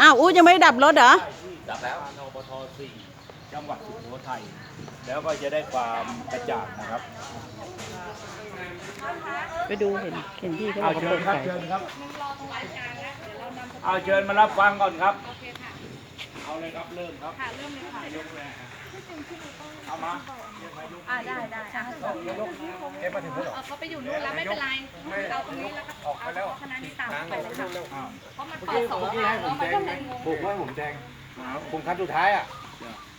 อ้าวอู้ยังไม่ได้ดับรถเหรอ ดับแล้วนปทสี่จังหวัดสุโขทัยแล้วก็จะได้ความกระจ่างนะครับ ไปดูเห็นเห็นพี่เขาบเอาอกเขาเชิเปิญดครัไฟบเชิญครับเอาเชิญมารับฟังก่อนครับ เอาเลยครับเริ่มครับค่ะเริ่มเลยค่ะยกเลยเอามาอ่าได้ได้ค่ะเอ๊ะมาถึงแล้วเหรอเอาเขาไปอยู่นู่นแล้วไม่เป็นไรเราตรงนี้แล้วก็ออกไปแล้วเอาคณะนี้ตามไปเลยค่ะอ้าวเพราะมันเปิดสองทางแล้วมันก็เลยงงบุกไว้ผมแดงผมคันสุดท้ายอะ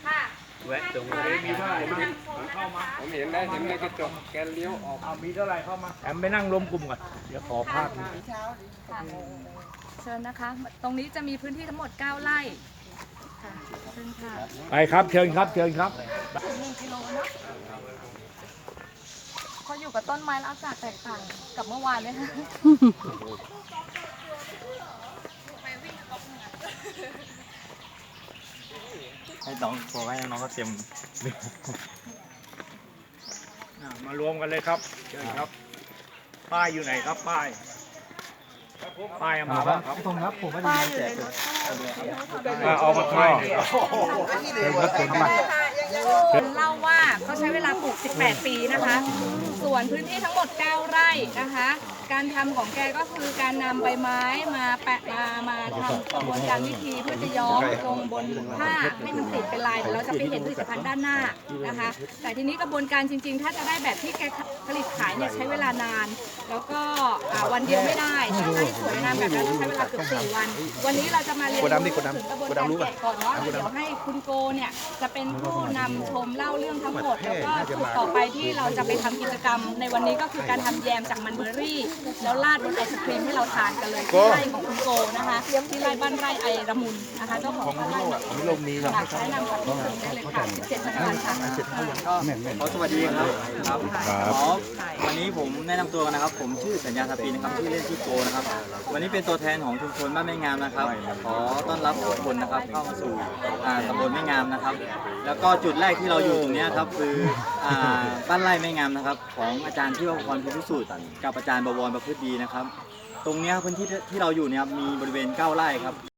ค่ะแวะตรงนี้มีเท่าไหร่บ้างเข้ามาผมเห็นแล้วเห็นในกระจกแกเลี้ยวออกเอามีเท่าไหร่เข้ามาแอมไปนั่งรวมกลุ่มก่อนเดี๋ยวขอภาพหน่อยค่ะเชิญนะคะ ตรงนี้จะมีพื้นที่ทั้งหมด 9 ไร่ค่ะเชิญค่ะ ไปครับเชิญครับเชิญครับหนึ่งกิโลเนาะเขาอยู่กับต้นไม้แล้วอากาศแตกต่างกับเมื่อวานเลยค่ะให้น้องบอกให้น้องก็เตรียมอะมารวมกันเลยครับเชิญครับ ป้ายอยู่ไหนครับป้ายป้ายเอามาบ้างครับตรงครับผมว่าดีแจก เลยอะเอามาป้ายหน่อยครับเล่าว่า เขาใช้เวลาปลูก 18 ปีนะคะ ส่วนพื้นที่ทั้งหมด 9 ไร่นะคะ การทำของแกก็คือการนำใบไม้มาแปะมามาทำกระบวนการวิธีเพื่อจะย้อมลงบนผ้าให้มันติดเป็นลายเดี๋ยวเราจะไปเห็นผลิตภัณฑ์ด้านหน้านะคะ แต่ทีนี้กระบวนการจริง ๆ ถ้าจะได้แบบที่แกผลิตขายเนี่ยใช้เวลานาน แล้วก็อ่าวันเดียวไม่ได้ถ้าจะให้สวยงามแบบนั้นต้องใช้เวลาเกือบสี่วัน วันนี้เราจะมาเรียนรู้ถึงกระบวนการแกะก่อนเนาะเดี๋ยวให้คุณโกเนี่ยจะเป็นผู้นำชมเล่าเรื่องทั้งหมดแล้วก็จุดต่อไปที่เราจะไปทำกิจกรรม ในวันนี้ก็คือการทำแยมจากมันเบอร์รี่ แล้วราดบนไอศครีมให้เราทานกันเลยที่ไร่ของคุณโกนะคะที่ไร่บ้านไร่ไอระมุนนะคะเจ้าของบ้านไร่ลมนี้ค่ะแนะนำกับทุกคนได้เลยค่ะ17ธันวาคมค่ะ ขอสวัสดีครับครับขอวันนี้ผมแนะนำตัวกันนะครับ ผมชื่อสัญญาทัพปีนะครับชื่อเล่นชื่อโกนะครับ วันนี้เป็นตัวแทนของชุมชนบ้านแม่งามนะครับ ขอต้อนรับทุกคนนะครับเข้ามาสู่อ่าตำบลแม่งามนะครับ แล้วก็จุดแรกที่เราอยู่ตรงเนี้ยครับคืออ่าบ้านไร่แม่งามนะครับ ของอาจารย์ที่วพรพิพิสูจน์กับอาจารย์บวรประพฤติดีนะครับ ตรงเนี้ยพื้นที่ที่เราอยู่เนี่ยครับมีบริเวณ 9 ไร่ครับ